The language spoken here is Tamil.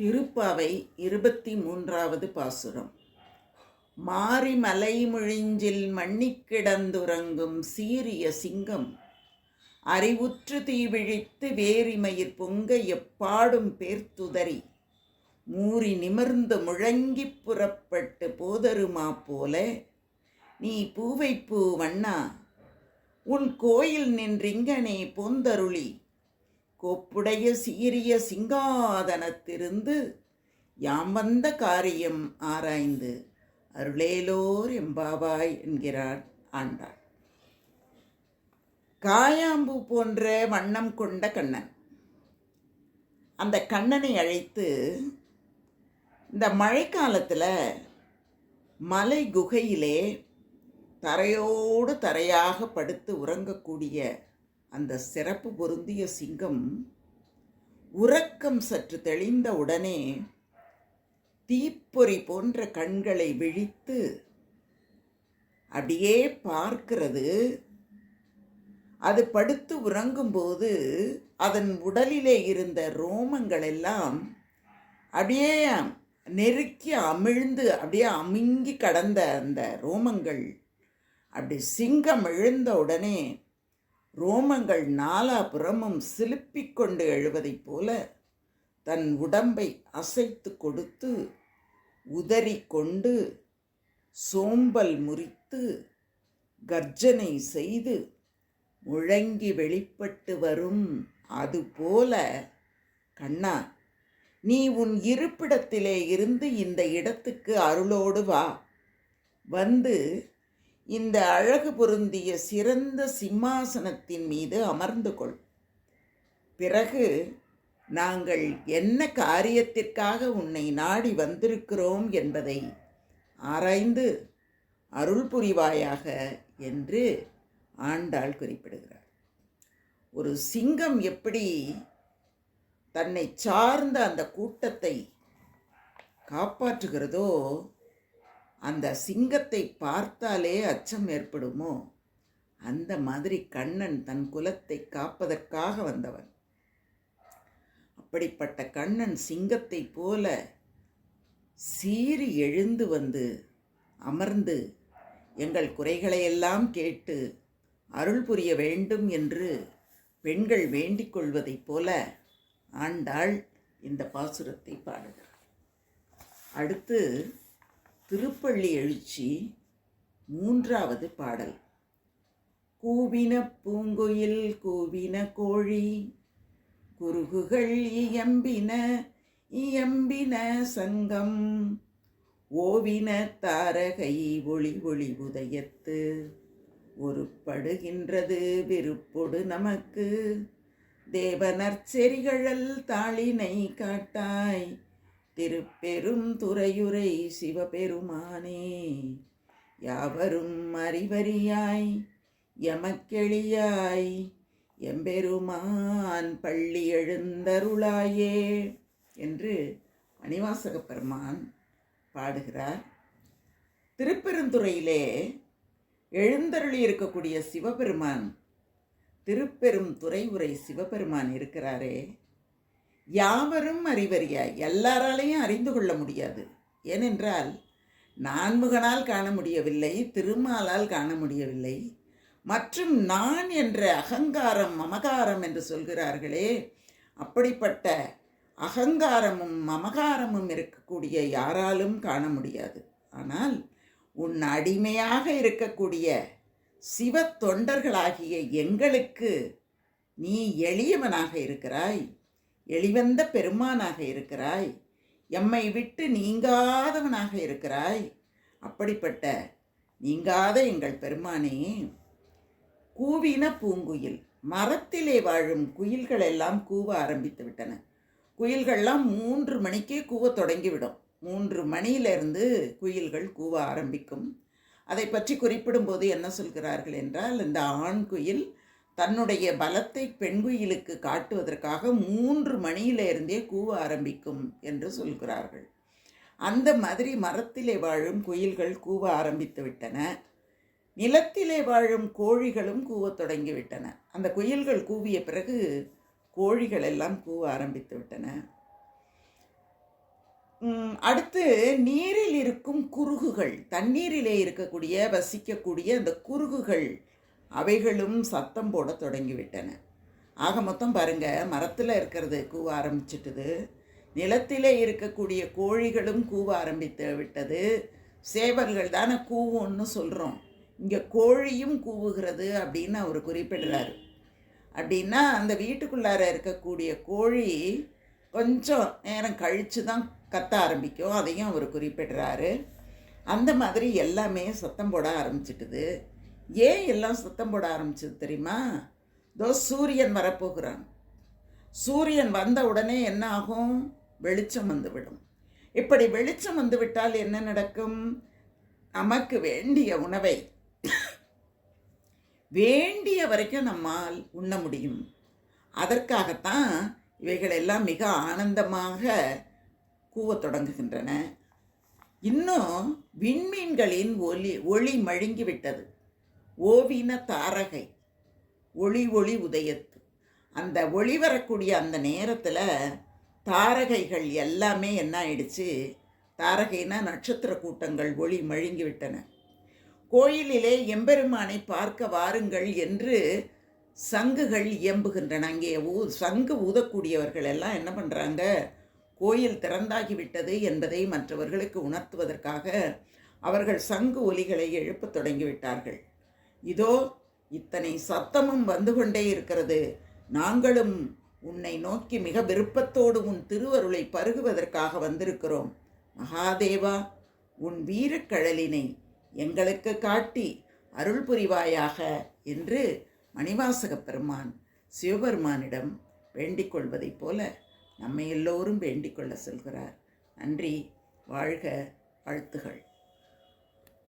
திருப்பாவை இருபத்தி மூன்றாவது பாசுரம். மாரி மலைமுழிஞ்சில் மண்ணிக் கிடந்துறங்கும் சீரிய சிங்கம் அறிவுற்று தீவிழித்து வேரிமயிர் பொங்க எப்பாடும் பேர்த்துதறி மூறி நிமிர்ந்து முழங்கிப் புறப்பட்டு போதருமா போல நீ பூவைப்பூ வண்ணா உன் கோயில் நின்றிங்கனே பொந்தருளி கோப்புடைய சீரிய சிங்காதனத்திருந்து யாம் வந்த காரியம் ஆராய்ந்து அருளேலோர் எம்பாவாய் என்கிறார் ஆண்டாள். காயாம்பு போன்ற வண்ணம் கொண்ட கண்ணன். அந்த கண்ணனை அழைத்து இந்த மழைக்காலத்தில் மலை குகையிலே தரையோடு தரையாக படுத்து உறங்கக்கூடிய அந்த சிறப்பு பொருந்திய சிங்கம் உறக்கம் சற்று தெளிந்த உடனே தீப்பொறி போன்ற கண்களை விழித்து அப்படியே பார்க்கிறது. அது படுத்து உறங்கும்போது அதன் உடலிலே இருந்த ரோமங்கள் எல்லாம் அப்படியே நெருக்கி அமிழ்ந்து அப்படியே அமுங்கி கடந்த அந்த ரோமங்கள். அப்படி சிங்கம் எழுந்த உடனே ரோமங்கள் நாலாபுறமும் சிலுப்பிக் கொண்டு எழுவதைப் போல தன் உடம்பை அசைத்து கொடுத்து உதறி கொண்டு சோம்பல் முறித்து கர்ஜனை செய்து முழங்கி வெளிப்பட்டு வரும் அதுபோல கண்ணா நீ உன் இருப்பிடத்திலே இருந்து இந்த இடத்துக்கு அருளோடு வா. வந்து இந்த அழகு பொருந்திய சிறந்த சிம்மாசனத்தின் மீது அமர்ந்து கொள். பிறகு நாங்கள் என்ன காரியத்திற்காக உன்னை நாடி வந்திருக்கிறோம் என்பதை ஆராய்ந்து அருள் புரிவாயாக என்று ஆண்டாள் குறிப்பிடுகிறார். ஒரு சிங்கம் எப்படி தன்னை சார்ந்த அந்த கூட்டத்தை காப்பாற்றுகிறதோ அந்த சிங்கத்தை பார்த்தாலே அச்சம் ஏற்படுமோ? அந்த மாதிரி கண்ணன் தன் குலத்தை காப்பதற்காக வந்தவன். அப்படிப்பட்ட கண்ணன் சிங்கத்தை போல சீறி எழுந்து வந்து அமர்ந்து எங்கள் குறைகளையெல்லாம் கேட்டு அருள் புரிய வேண்டும் என்று பெண்கள் வேண்டிக் கொள்வதைப் போல ஆண்டாள் இந்த பாசுரத்தை பாடுகிறார் அடுத்து திருப்பள்ளி எழுச்சி மூன்றாவது பாடல். கூவின பூங்குயில் கூவின கோழி குருகுகள் இயம்பின இயம்பின சங்கம். ஓவின தாரகை ஒளி ஒளி உதயத்து ஒரு படுகின்றது விருப்பொடு நமக்கு. தேவனற்செறிகழல் தாளினை காட்டாய் திருப்பெரும் துறையுரை சிவபெருமானே யாவரும் அறிவறியாய் எமக்கெளியாய் எம்பெருமான் பள்ளி எழுந்தருளாயே என்று மணிவாசக பெருமான் பாடுகிறார். திருப்பெருந்துறையிலே எழுந்தருளி இருக்கக்கூடிய சிவபெருமான் திருப்பெரும் துறை உரை சிவபெருமான் இருக்கிறாரே. யாவரும் அறிவறியாய் எல்லாராலையும் அறிந்து கொள்ள முடியாது. ஏனென்றால் நான்முகனால் காண முடியவில்லை திருமாலால் காண முடியவில்லை. மற்றும் நான் என்ற அகங்காரம் மமகாரம் என்று சொல்கிறார்களே அப்படிப்பட்ட அகங்காரமும் மமகாரமும் இருக்கக்கூடிய யாராலும் காண முடியாது. ஆனால் உன் அடிமையாக இருக்கக்கூடிய சிவ தொண்டர்களாகிய எங்களுக்கு நீ எளியவனாக இருக்கிறாய். எளிவந்த பெருமானாக இருக்கிறாய். எம்மை விட்டு நீங்காதவனாக இருக்கிறாய். அப்படிப்பட்ட நீங்காத எங்கள் பெருமானே கூவின பூங்குயில் மரத்திலே வாழும் குயில்கள் எல்லாம் கூவ ஆரம்பித்து விட்டன. குயில்கள்லாம் மூன்று மணிக்கே கூவ தொடங்கிவிடும். மூன்று மணியிலிருந்து குயில்கள் கூவ ஆரம்பிக்கும். அதை பற்றி குறிப்பிடும்போது என்ன சொல்கிறார்கள் என்றால் இந்த ஆண் குயில் தன்னுடைய பலத்தை பெண் குயிலுக்கு காட்டுவதற்காக மூன்று மணியிலிருந்தே கூவ ஆரம்பிக்கும் என்று சொல்கிறார்கள். அந்த மாதிரி மரத்திலே வாழும் குயில்கள் கூவ ஆரம்பித்து விட்டன. நிலத்திலே வாழும் கோழிகளும் கூவத் தொடங்கிவிட்டன அந்த குயில்கள் கூவிய பிறகு கோழிகள் எல்லாம் கூவ ஆரம்பித்து விட்டன. அடுத்து நீரில் இருக்கும் குருகுகள் தண்ணீரிலே இருக்கக்கூடிய வசிக்கக்கூடிய அந்த குருகுகள் அவைகளும் சத்தம் போட தொடங்கிவிட்டன. ஆக மொத்தம் பாருங்க மரத்தில் இருக்கிறது கூவ ஆரம்பிச்சிட்டது. நிலத்திலே இருக்கக்கூடிய கோழிகளும் கூவ ஆரம்பித்து விட்டது. சேவல்கள் தானே கூவும்னு சொல்கிறோம் இங்கே கோழியும் கூவுகிறது அப்படின்னு அவர் குறிப்பிடுறாரு. அப்படின்னா அந்த வீட்டுக்குள்ளார இருக்கக்கூடிய கோழி கொஞ்சம் நேரம் கழித்து தான் கத்த ஆரம்பிக்கும். அதையும் அவர் குறிப்பிடுறாரு. அந்த மாதிரி எல்லாமே சத்தம் போட ஆரம்பிச்சிட்டுது. ஏன் எல்லாம் சத்தம் போட ஆரம்பிச்சது தெரியுமா? தோ சூரியன் வரப்போகிறான். சூரியன் வந்த உடனே என்ன ஆகும்? வெளிச்சம் வந்துவிடும். இப்படி வெளிச்சம் வந்துவிட்டால் என்ன நடக்கும்? நமக்கு வேண்டிய உணவை வேண்டிய வரைக்கும் நம்மால் உண்ண முடியும். அதற்காகத்தான் இவைகள் எல்லாம் மிக ஆனந்தமாக கூவத் தொடங்குகின்றன. இன்னும் விண்மீன்களின் ஒளி ஒளி மழுங்கிவிட்டது ஓவின தாரகை ஒளி ஒளி உதயத்து. அந்த ஒளி வரக்கூடிய அந்த நேரத்தில் தாரகைகள் எல்லாமே என்ன ஆயிடுச்சு? தாரகைனா நட்சத்திர கூட்டங்கள் ஒளி மழுங்கி விட்டன. கோயிலிலே எம்பெருமானை பார்க்க வாருங்கள் என்று சங்குகள் இயம்புகின்றன. அங்கே ஊ சங்கு ஊதக்கூடியவர்கள் எல்லாம் என்ன பண்ணுறாங்க கோயில் திறந்தாகிவிட்டது என்பதை மற்றவர்களுக்கு உணர்த்துவதற்காக அவர்கள் சங்கு ஒலிகளை எழுப்பத் தொடங்கிவிட்டார்கள் இதோ இத்தனை சத்தமும் வந்து கொண்டே இருக்கிறது. நாங்களும் உன்னை நோக்கி மிக விருப்பத்தோடு உன் திருவருளை பருகுவதற்காக வந்திருக்கிறோம். மகாதேவா உன் வீரக்கழலினை எங்களுக்கு காட்டி அருள் புரிவாயாக என்று மணிவாசக பெருமான் சிவபெருமானிடம் வேண்டிக் கொள்வதைப் போல நம்மை எல்லோரும் வேண்டிக் கொள்ள சொல்கிறார். நன்றி வாழ்க வாழ்த்துகள்.